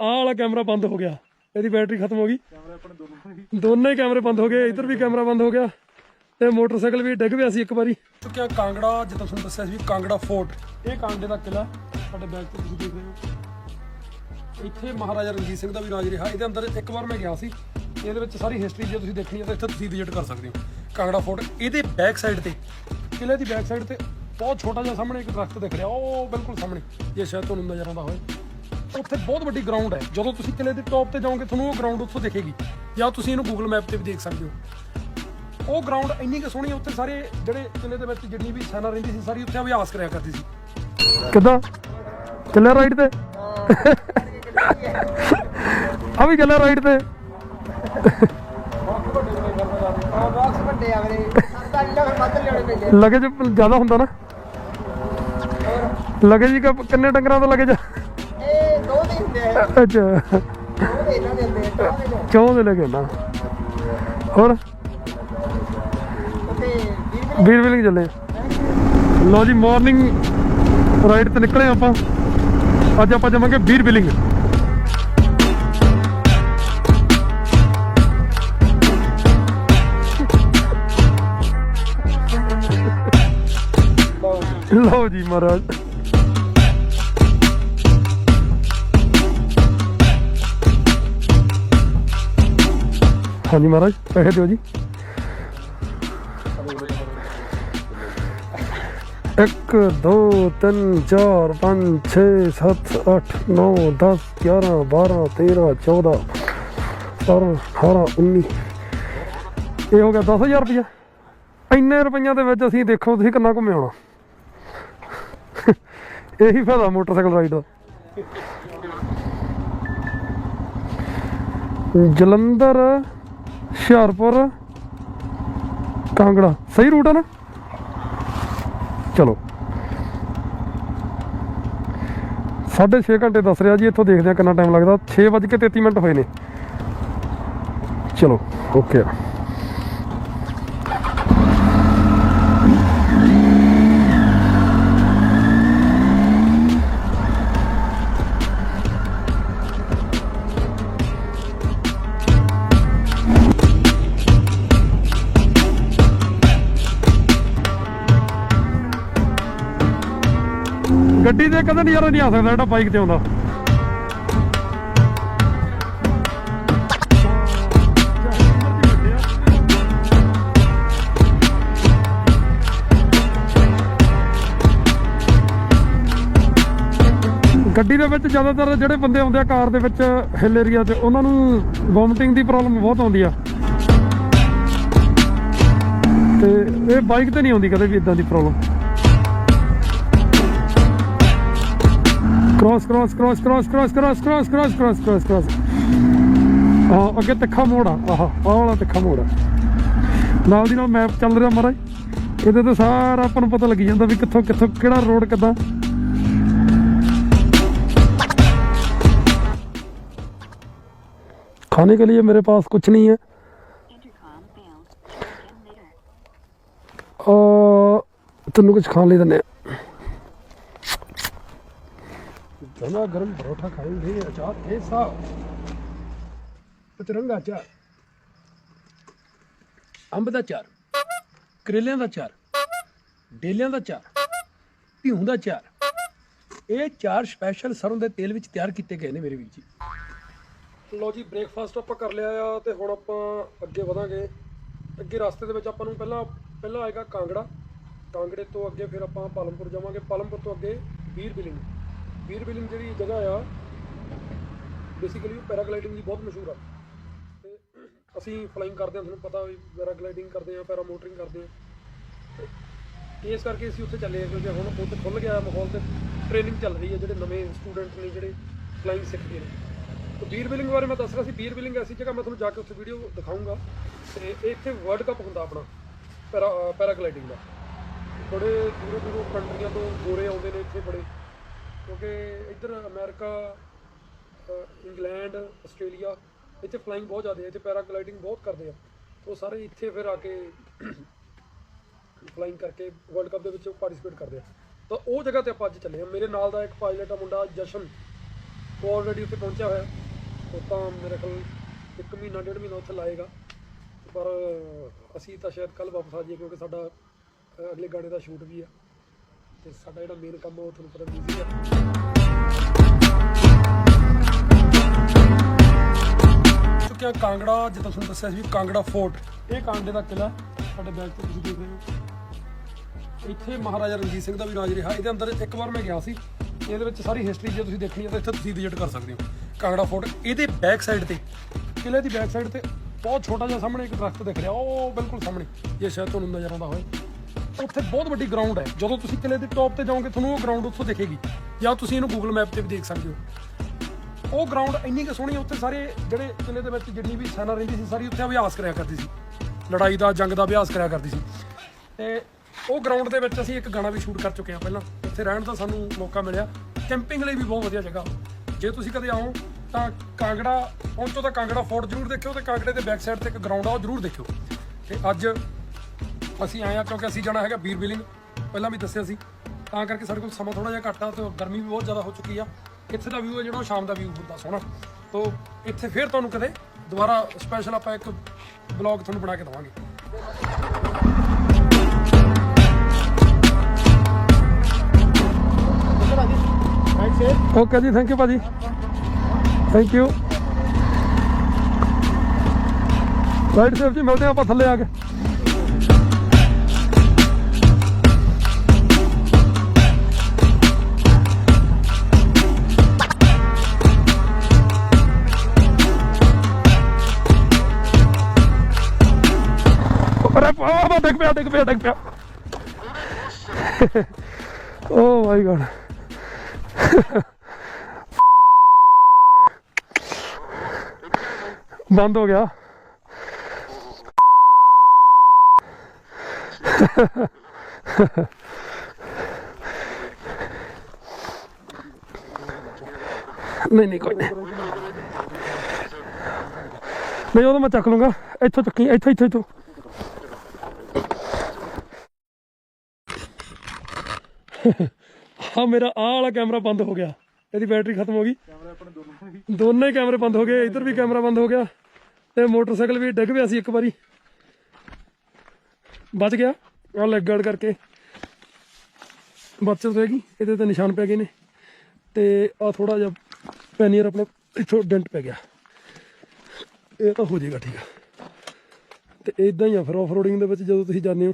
ਆਹ ਵਾਲਾ ਕੈਮਰਾ ਬੰਦ ਹੋ ਗਿਆ। ਇਹਦੀ ਬੈਟਰੀ ਖਤਮ ਹੋ ਗਈ। ਕੈਮਰੇ ਆਪਣੇ ਦੋਨੋਂ ਦੋਨੇ ਕੈਮਰੇ ਬੰਦ ਹੋ ਗਏ, ਇੱਧਰ ਵੀ ਕੈਮਰਾ ਬੰਦ ਹੋ ਗਿਆ ਤੇ ਮੋਟਰਸਾਈਕਲ ਵੀ ਡਿੱਗ ਪਿਆ ਸੀ ਇੱਕ ਵਾਰੀ। ਚੁੱਕਿਆ ਕਾਂਗੜਾ, ਜਿੱਦਾਂ ਤੁਹਾਨੂੰ ਦੱਸਿਆ ਸੀ, ਕਾਂਗੜਾ ਫੋਰਟ, ਇਹ ਕਾਂਗੜੇ ਦਾ ਕਿਲਾ ਸਾਡੇ ਬੈਕ ਤੇ ਤੁਸੀਂ ਦੇਖ ਰਹੇ ਹੋ। ਇੱਥੇ ਮਹਾਰਾਜਾ ਰਣਜੀਤ ਸਿੰਘ ਦਾ ਵੀ ਰਾਜ ਰਿਹਾ। ਇਹਦੇ ਅੰਦਰ ਇੱਕ ਵਾਰ ਮੈਂ ਗਿਆ ਸੀ, ਇਹਦੇ ਵਿੱਚ ਸਾਰੀ ਹਿਸਟਰੀ ਜੇ ਤੁਸੀਂ ਦੇਖਣੀ ਹੈ, ਤਾਂ ਇੱਥੇ ਤੁਸੀਂ ਵਿਜ਼ਿਟ ਕਰ ਸਕਦੇ ਹੋ। ਕਾਂਗੜਾ ਫੋਰਟ, ਇਹਦੇ ਬੈਕ ਸਾਈਡ ਤੇ ਕਿਲੇ ਦੀ ਬੈਕ ਸਾਈਡ ਤੇ ਬਹੁਤ ਛੋਟਾ ਜਿਹਾ ਸਾਹਮਣੇ ਇੱਕ ਦਰਖਤ ਦਿਖ ਰਿਹਾ। ਉਹ ਬਿਲਕੁਲ ਸਾਹਮਣੇ, ਜੇ ਸ਼ਾਇਦ ਤੁਹਾਨੂੰ ਨਜ਼ਰ ਆਉਂਦਾ ਹੋਵੇ ਉੱਥੇ ਬਹੁਤ ਵੱਡੀ ਗਰਾਊਂਡ ਹੈ। ਜਦੋਂ ਤੁਸੀਂ ਕਿਲੇ ਦੇ ਟੌਪ ਤੇ ਜਾਓਗੇ ਤੁਹਾਨੂੰ ਉਹ ਗਰਾਊਂਡ ਉੱਥੋਂ ਦਿਖੇਗੀ। ਜਾਂ ਤੁਸੀਂ ਇਹਨੂੰ ਗੂਗਲ ਮੈਪ ਤੇ ਵੀ ਦੇਖ ਸਕਦੇ ਹੋ। ਉਹ ਗਰਾਊਂਡ ਇੰਨੀ ਕਿ ਸੋਹਣੀ ਹੈ, ਉੱਥੇ ਸਾਰੇ ਜਿਹੜੇ ਕਿਲੇ ਦੇ ਵਿੱਚ ਜਿੰਨੀ ਵੀ ਸੈਨਾ ਰਹਿੰਦੀ ਸੀ ਸਾਰੀ ਉੱਥੇ ਅਭਿਆਸ ਕਰਿਆ ਕਰਦੀ ਸੀ। ਕਿੱਦਾਂ? ਕਿੱਲੇ ਰਾਈਡ ਤੇ? ਆ ਵੀ ਚੱਲਿਆ ਰਾਈਡ ਤੇ? ਬਾਕਸ ਵੱਡੇ ਆ ਵੀਰੇ ਸੱਤ ਅੱਠ ਲੱਖ ਵੱਧ ਲਿਆਉਣੇ ਪੈਂਦੇ ਲਗੇਜ ਜ਼ਿਆਦਾ ਹੁੰਦਾ ਨਾ। ਲਗੇਜ ਕਿੰਨੇ ਡੰਗਰਾਂ ਦਾ ਲਗੇਜ ਅੱਛਾ। ਚੌਂ ਦੇ ਲਗੇ ਨਾ ਹੋਰ? ਵੀਰ ਵਿਲਿੰਗ ਚੱਲੇ ਲੋ ਜੀ ਮਾਰਨਿੰਗ ਰਾਈਡ ਤੇ ਨਿਕਲੇ ਆਪਾਂ। ਅੱਜ ਆਪਾਂ ਜਾਵਾਂਗੇ ਵੀਰ ਬਿਲਿੰਗ। ਲਓ ਜੀ ਮਹਾਰਾਜ। ਹਾਂਜੀ ਮਹਾਰਾਜ, ਪੈਸੇ ਦਿਓ ਜੀ। ਇੱਕ, ਦੋ, ਤਿੰਨ, ਚਾਰ, ਪੰਜ 6 7 8 9 10 11 12 13 14 17 18 19 ਇਹ ਹੋ ਗਿਆ 10000 ਰੁਪਇਆ ਇੰਨੇ ਰੁਪਈਆਂ ਦੇ ਵਿੱਚ ਅਸੀਂ ਦੇਖੋ ਤੁਸੀਂ ਕਿੰਨਾ ਘੁੰਮੇ ਆਉਣਾ ਇਹੀ ਫਾਇਦਾ ਮੋਟਰਸਾਈਕਲ ਰਾਈਡ ਦਾ। ਜਲੰਧਰ ਹੁਸ਼ਿਆਰਪੁਰ। ਕਾਂਗੜਾ। ਸਹੀ ਰੂਟ ਹੈ ਨਾ? ਚਲੋ। ਸਾਢੇ ਛੇ ਘੰਟੇ ਦੱਸ ਰਿਹਾ ਜੀ, ਇੱਥੋਂ ਦੇਖਦੇ ਆ ਕਿੰਨਾ ਟਾਈਮ ਲੱਗਦਾ। 6:33 ਮਿੰਟ ਹੋਏ ਨੇ। ਚਲੋ ਓਕੇ ਗੱਡੀ ਤੇ ਕਦੇ ਨਜ਼ਾਰਾ ਨਹੀਂ ਆ ਸਕਦਾ, ਜਿਹੜਾ ਬਾਈਕ ਤੇ ਆਉਂਦਾ। ਗੱਡੀ ਦੇ ਵਿੱਚ ਜ਼ਿਆਦਾਤਰ ਜਿਹੜੇ ਬੰਦੇ ਆਉਂਦੇ ਆ ਕਾਰ ਦੇ ਵਿੱਚ ਹਿਲ ਏਰੀਆ 'ਚ ਉਹਨਾਂ ਨੂੰ ਵੋਮਟਿੰਗ ਦੀ ਪ੍ਰੋਬਲਮ ਬਹੁਤ ਆਉਂਦੀ ਆ। ਤੇ ਇਹ ਬਾਈਕ ਤੇ ਨਹੀਂ ਆਉਂਦੀ ਕਦੇ ਵੀ ਇਦਾਂ ਦੀ problem Cross cross cross cross cross cross cross cross cross cross cross ਆ ਅੱਗੇ ਤਿੱਖਾ ਮੋੜ ਆ ਆਹ ਆਹ ਵਾਲਾ ਤਿੱਖਾ ਮੋੜ ਆ ਨਾਲ ਦੀ ਨਾਲ ਮੈਪ ਚੱਲ ਰਿਹਾ ਮਹਾਰਾਜ ਇਹਦੇ ਤੇ ਸਾਰਾ ਆਪਾਂ ਨੂੰ ਪਤਾ ਲੱਗੀ ਜਾਂਦਾ ਵੀ ਕਿੱਥੋਂ ਕਿੱਥੋਂ ਕਿਹੜਾ ਰੋਡ ਕਿੱਦਾਂ खाने के लिए मेरे पास कुछ नहीं है Intercom failed. Again later. ਆ ਤੈਨੂੰ ਕੁਝ ਖਾਣ ਲਈ ਦਿੰਦੇ ਆ ਗਰਮਾ ਗਰਮ ਪਰੋਠਾ ਖਾਏਂਗੇ ਅਚਾਰ ਕੇ ਸਾਥ ਤਿਰੰਗਾ ਚਾਰ। ਅੰਬ ਦਾ ਚਾਰ। ਕਰੇਲਿਆਂ ਦਾ ਚਾਰ। ਡੇਲਿਆਂ ਦਾ ਚਾਰ। ਭਿਉਂ ਦਾ ਚਾਰ। ਇਹ ਚਾਰ ਸਪੈਸ਼ਲ ਸਰੋਂ ਦੇ ਤੇਲ ਵਿੱਚ ਤਿਆਰ ਕੀਤੇ ਗਏ ਨੇ ਮੇਰੇ ਵੀਰ ਜੀ। ਲੋ ਜੀ ਬ੍ਰੇਕਫਾਸਟ ਆਪਾਂ ਕਰ ਲਿਆ ਆ ਤੇ ਹੁਣ ਆਪਾਂ ਅੱਗੇ ਵਧਾਂਗੇ। ਅੱਗੇ ਰਸਤੇ ਦੇ ਵਿੱਚ ਆਪਾਂ ਨੂੰ ਪਹਿਲਾਂ ਪਹਿਲਾਂ ਆਏਗਾ ਕਾਂਗੜਾ। ਕਾਂਗੜੇ ਤੋਂ ਅੱਗੇ ਫਿਰ ਆਪਾਂ ਪਾਲਮਪੁਰ ਜਾਵਾਂਗੇ। ਪਾਲਮਪੁਰ ਤੋਂ ਅੱਗੇ ਵੀਰ ਬਿਲਿੰਗ। ਵੀਰ ਬਿਲਿੰਗ ਜਿਹੜੀ ਜਗ੍ਹਾ ਆ ਬੇਸਿਕਲੀ ਪੈਰਾਗਲਾਈਡਿੰਗ ਦੀ ਬਹੁਤ ਮਸ਼ਹੂਰ ਆ। ਤੇ ਅਸੀਂ ਫਲਾਈਂਗ ਕਰਦੇ ਹਾਂ, ਤੁਹਾਨੂੰ ਪਤਾ ਵੀ ਪੈਰਾਗਲਾਈਡਿੰਗ ਕਰਦੇ ਆ ਪੈਰਾਮੋਟਰਿੰਗ ਕਰਦੇ ਹਾਂ। ਤੇ ਇਸ ਕਰਕੇ ਅਸੀਂ ਉੱਥੇ ਚੱਲੇ ਆ ਕਿਉਂਕਿ ਹੁਣ ਉੱਥੇ ਖੁੱਲ ਗਿਆ ਮਾਹੌਲ ਤੇ ਟ੍ਰੇਨਿੰਗ ਚੱਲ ਰਹੀ ਹੈ, ਜਿਹੜੇ ਨਵੇਂ ਸਟੂਡੈਂਟ ਨੇ ਜਿਹੜੇ ਫਲਾਈਂਗ ਸਿੱਖਦੇ ਨੇ। ਤੇ ਵੀਰ ਬਿਲਿੰਗ ਬਾਰੇ ਮੈਂ ਦੱਸ ਰਿਹਾ ਸੀ, ਵੀਰ ਬਿਲਿੰਗ ਐਸੀ ਜਗ੍ਹਾ, ਮੈਂ ਤੁਹਾਨੂੰ ਜਾ ਕੇ ਉੱਥੇ ਵੀਡੀਓ ਦਿਖਾਊਂਗਾ। ਤੇ ਇਹ ਇੱਥੇ ਵਰਲਡ ਕੱਪ ਹੁੰਦਾ ਆਪਣਾ ਪੈਰਾ ਪੈਰਾਗਲਾਈਡਿੰਗ ਦਾ। ਬੜੇ ਦੂਰੋਂ ਦੂਰੋਂ ਕੰਟਰੀਆਂ ਤੋਂ ਗੋਰੇ ਆਉਂਦੇ ਨੇ ਇੱਥੇ ਬੜੇ। ਕਿਉਂਕਿ ਇੱਧਰ ਅਮਰੀਕਾ ਇੰਗਲੈਂਡ, ਆਸਟ੍ਰੇਲੀਆ, ਇੱਥੇ ਫਲਾਈਂਗ ਬਹੁਤ ਜ਼ਿਆਦਾ ਹੈ, ਇੱਥੇ ਪੈਰਾਗਲਾਈਡਿੰਗ ਬਹੁਤ ਕਰਦੇ ਆ। ਉਹ ਸਾਰੇ ਇੱਥੇ ਫਿਰ ਆ ਕੇ ਫਲਾਈਂਗ ਕਰਕੇ ਵਰਲਡ ਕੱਪ ਦੇ ਵਿੱਚ ਪਾਰਟਿਸਿਪੇਟ ਕਰਦੇ ਆ। ਤਾਂ ਉਹ ਜਗ੍ਹਾ ਤੇ ਆਪਾਂ ਅੱਜ ਚੱਲੇ ਆ। ਮੇਰੇ ਨਾਲ ਦਾ ਇੱਕ ਪਾਇਲਟ ਆ ਮੁੰਡਾ ਜਸ਼ਨ। ਉਹ ਆਲਰੇਡੀ ਉੱਥੇ ਪਹੁੰਚਿਆ ਹੋਇਆ। ਉਹ ਤਾਂ ਮੇਰੇ ਖਿਆਲ ਇੱਕ ਮਹੀਨਾ, ਡੇਢ ਮਹੀਨਾ ਉੱਥੇ ਲਾਏਗਾ। ਪਰ ਅਸੀਂ ਤਾਂ ਸ਼ਾਇਦ ਕੱਲ ਵਾਪਸ ਆ ਜਾਈਏ ਕਿਉਂਕਿ ਸਾਡਾ ਅਗਲੇ ਗਾਣੇ ਦਾ ਸ਼ੂਟ ਵੀ ਆ। ਤੇ ਸਾਡਾ ਜਿਹੜਾ ਮੇਨ ਕੰਮ ਉਹ ਤੁਹਾਨੂੰ ਪਤਾ ਬਿਜ਼ੀ ਆ ਚੁੱਕਿਆ ਕਾਂਗੜਾ, ਜਿੱਦਾਂ ਤੁਹਾਨੂੰ ਦੱਸਿਆ ਸੀ, ਕਾਂਗੜਾ ਫੋਰਟ। ਇਹ ਕਾਂਗੜੇ ਦਾ ਕਿਲਾ ਸਾਡੇ ਬੈਕ ਤੇ ਤੁਸੀਂ ਦੇਖ ਰਹੇ ਹੋ। ਇੱਥੇ ਮਹਾਰਾਜਾ ਰਣਜੀਤ ਸਿੰਘ ਦਾ ਵੀ ਰਾਜ ਰਿਹਾ। ਇਹਦੇ ਅੰਦਰ ਇੱਕ ਵਾਰ ਮੈਂ ਗਿਆ ਸੀ। ਇਹਦੇ ਵਿੱਚ ਸਾਰੀ ਹਿਸਟਰੀ ਜੇ ਤੁਸੀਂ ਦੇਖਣੀ ਹੈ ਤਾਂ ਇੱਥੇ ਤੁਸੀਂ ਵਿਜ਼ਿਟ ਕਰ ਸਕਦੇ ਹੋ। ਕਾਂਗੜਾ ਫੋਰਟ, ਇਹਦੇ ਬੈਕ ਸਾਈਡ ਤੇ ਕਿਲੇ ਦੀ ਬੈਕ ਸਾਈਡ ਤੇ ਬਹੁਤ ਛੋਟਾ ਜਿਹਾ ਸਾਹਮਣੇ ਇੱਕ ਦਰਖਤ ਦਿਖ ਰਿਹਾ। ਉਹ ਬਿਲਕੁਲ ਸਾਹਮਣੇ, ਜੇ ਸ਼ਾਇਦ ਤੁਹਾਨੂੰ ਨਜ਼ਰ ਆਉਂਦਾ ਹੋਵੇ। ਉੱਥੇ ਬਹੁਤ ਵੱਡੀ ਗਰਾਊਂਡ ਹੈ। ਜਦੋਂ ਤੁਸੀਂ ਕਿਲੇ ਦੇ ਟੌਪ ਤੇ ਜਾਓਗੇ ਤੁਹਾਨੂੰ ਉਹ ਗਰਾਊਂਡ ਉੱਥੋਂ ਦਿਖੇਗੀ। ਜਾਂ ਤੁਸੀਂ ਇਹਨੂੰ ਗੂਗਲ ਮੈਪ ਤੇ ਵੀ ਦੇਖ ਸਕਦੇ ਹੋ। ਉਹ ਗਰਾਊਂਡ ਇੰਨੀ ਕਿ ਸੋਹਣੀ ਆ, ਉੱਥੇ ਸਾਰੇ ਜਿਹੜੇ ਕਿਲੇ ਦੇ ਵਿੱਚ ਜਿੰਨੀ ਵੀ ਸੈਨਾ ਰਹਿੰਦੀ ਸੀ ਸਾਰੀ ਉੱਥੇ ਅਭਿਆਸ ਕਰਿਆ ਕਰਦੀ ਸੀ। ਲੜਾਈ ਦਾ ਜੰਗ ਦਾ ਅਭਿਆਸ ਕਰਿਆ ਕਰਦੀ ਸੀ। ਤੇ ਉਹ ਗਰਾਊਂਡ ਦੇ ਵਿੱਚ ਅਸੀਂ ਇੱਕ ਗਾਣਾ ਵੀ ਸ਼ੂਟ ਕਰ ਚੁੱਕੇ ਹਾਂ ਪਹਿਲਾਂ। ਉੱਥੇ ਰਹਿਣ ਦਾ ਸਾਨੂੰ ਮੌਕਾ ਮਿਲਿਆ। ਕੈਂਪਿੰਗ ਲਈ ਵੀ ਬਹੁਤ ਵਧੀਆ ਜਗ੍ਹਾ। ਜੇ ਤੁਸੀਂ ਕਦੇ ਆਓ ਤਾਂ ਕਾਂਗੜਾ ਪਹੁੰਚੋ ਤਾਂ ਕਾਂਗੜਾ ਫੋਰਟ ਜ਼ਰੂਰ ਦੇਖਿਓ ਤੇ ਕਾਂਗੜੇ ਦੇ ਬੈਕ ਸਾਈਡ ਤੇ ਇੱਕ ਗਰਾਊਂਡ ਆ ਉਹ ਜ਼ਰੂਰ ਦੇਖਿਓ। ਤੇ ਅੱਜ ਅਸੀਂ ਆਏ ਆ ਕਿਉਂਕਿ ਅਸੀਂ ਜਾਣਾ ਹੈਗਾ ਬੀਰ ਬਿਲਿੰਗ। ਪਹਿਲਾਂ ਵੀ ਦੱਸਿਆ ਸੀ। ਤਾਂ ਕਰਕੇ ਸਾਡੇ ਕੋਲ ਸਮਾਂ ਥੋੜਾ ਜਿਹਾ ਘੱਟ ਆ ਤੇ ਗਰਮੀ ਵੀ ਬਹੁਤ ਜ਼ਿਆਦਾ ਹੋ ਚੁੱਕੀ ਆ। ਇੱਥੇ ਦਾ ਵਿਊ ਹੈ ਜਿਹੜਾ ਉਹ ਸ਼ਾਮ ਦਾ ਵਿਊ ਹੁੰਦਾ ਸੋਹਣਾ। ਤੋਂ ਇੱਥੇ ਫੇਰ ਤੁਹਾਨੂੰ ਕਦੇ ਦੁਬਾਰਾ ਸਪੈਸ਼ਲ ਆਪਾਂ ਇੱਕ ਬਲੌਗ ਤੁਹਾਨੂੰ ਬਣਾ ਕੇ ਦਵਾਂਗੇ। ਓਕੇ ਜੀ ਥੈਂਕ ਯੂ ਭਾਜੀ। ਥੈਂਕ ਯੂ ਰਾਈਟ ਸੇਫ ਜੀ ਮਿਲਦੇ ਹਾਂ ਆਪਾਂ ਥੱਲੇ ਆ ਕੇ। ਪਿਆ ਡਿੱਗ ਪਿਆ ਡਿੱਗ ਪਿਆ ਓ ਮਾਈ ਗॉड ਬੰਦ ਹੋ ਗਿਆ ਨਹੀਂ ਨਹੀਂ ਕੋਈ ਨਹੀਂ ਨਹੀਂ ਉਹ ਤਾਂ ਮੈਂ ਚੱਕ ਲੂੰਗਾ ਇੱਥੋਂ ਚੱਕੀ ਇੱਥੋਂ ਇੱਥੋਂ ਇੱਥੋਂ ਹਾਂ ਮੇਰਾ, ਆਹ ਵਾਲਾ ਕੈਮਰਾ ਬੰਦ ਹੋ ਗਿਆ। ਇਹਦੀ ਬੈਟਰੀ ਖਤਮ ਹੋ ਗਈ। ਦੋਨੇ ਕੈਮਰੇ ਬੰਦ ਹੋ ਗਏ। ਇੱਧਰ ਵੀ ਕੈਮਰਾ ਬੰਦ ਹੋ ਗਿਆ। ਤੇ ਮੋਟਰਸਾਈਕਲ ਵੀ ਡਿੱਗ ਪਿਆ ਸੀ ਇੱਕ ਵਾਰੀ। ਬਚ ਗਿਆ। ਆ ਲੈਗ ਗਾਰਡ ਕਰਕੇ। ਬਚਤ ਹੋਏਗੀ ਇਹਦੇ ਤੇ ਨਿਸ਼ਾਨ ਪੈ ਗਏ ਨੇ। ਤੇ ਆ ਥੋੜਾ ਜਿਹਾ ਪੈਨੀਅਰ ਆਪਣਾ ਇੱਥੋਂ ਡੈਂਟ ਪੈ ਗਿਆ। ਇਹ ਤਾਂ ਹੋ ਜਾਏਗਾ, ਠੀਕ ਆ। ਤੇ ਇਦਾਂ ਹੀ ਆ ਫਿਰ ਆਫ ਰੋਡਿੰਗ ਦੇ ਵਿੱਚ ਜਦੋਂ ਤੁਸੀਂ ਜਾਂਦੇ ਹੋ।